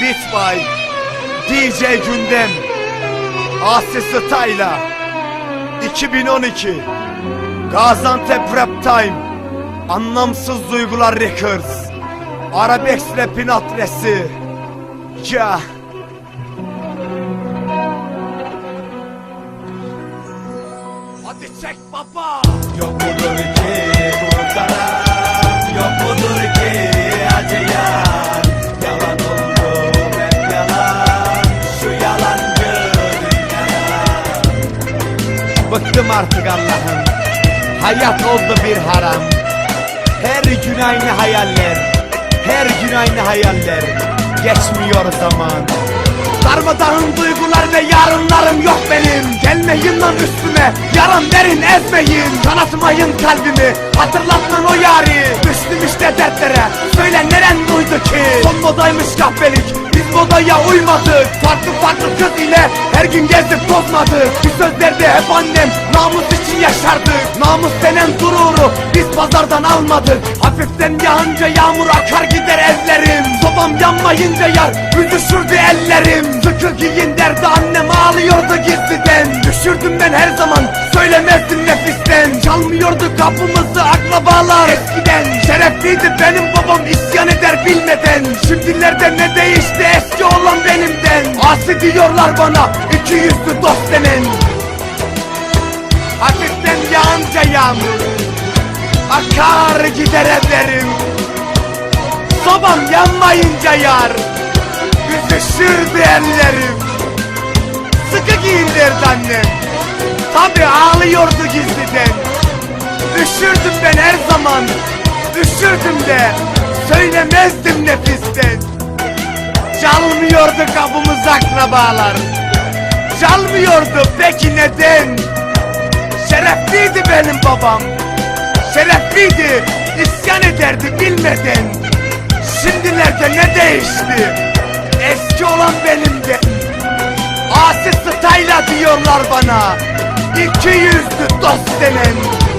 By DJ Gündem Asi Style'a 2012 Gaziantep Rap Time Anlamsız Duygular Records Arabex Rap'in adresi Ya. Hadi çek baba. Yok ki Bıktım artık Allah'ım. Hayat oldu bir haram. Her gün aynı hayaller. Her gün aynı hayaller. Geçmiyor zaman. Darmadağın duygular ve yarınlarım yok benim. Gelmeyin lan üstüme. Yaram derin ezmeyin. Kanatmayın kalbimi. Hatırlatman o yari. Düştüm işte dertlere. Söyle neren duydu ki? Son modaymış kahpelik. Biz modaya uymadık Farklı farklı kız ile Her gün gezip tozmadık Bir sözlerde hep annem Namus için yaşardık Namus denen gururu Biz pazardan almadık. Hafiften yağınca yağmur akar gider ellerim. Sobam yanmayınca yar Büzüşürdü ellerim. Sıkı giyin derdi annem ağlıyordu gizliden. Düşürdüm ben her zaman Söylemezdim nefisten. Çalmıyordu kapımızı akrabalar Eskiden. Şerefliydi benim babam isyan eder bilmeden. Şimdilerde ne değişti diyorlar bana iki yüzlü dost denen Hafiften yağınca yağmur Akar gider evlerim. Sobam yanmayınca yar Büzüşürdü ellerim. Sıkı giyin derdi annem Tabi ağlıyordu gizliden. Düşürdüm ben her zaman Düşürdüm de Söylemezdim nefisten Çalmıyordu kapımız akrabalar. Çalmıyordu peki neden? Şerefliydi benim babam. Şerefliydi isyan ederdi bilmeden. Şimdilerde ne değişti? Eski olan benim de Asi Style'a diyorlar bana. İki yüzlü dost denen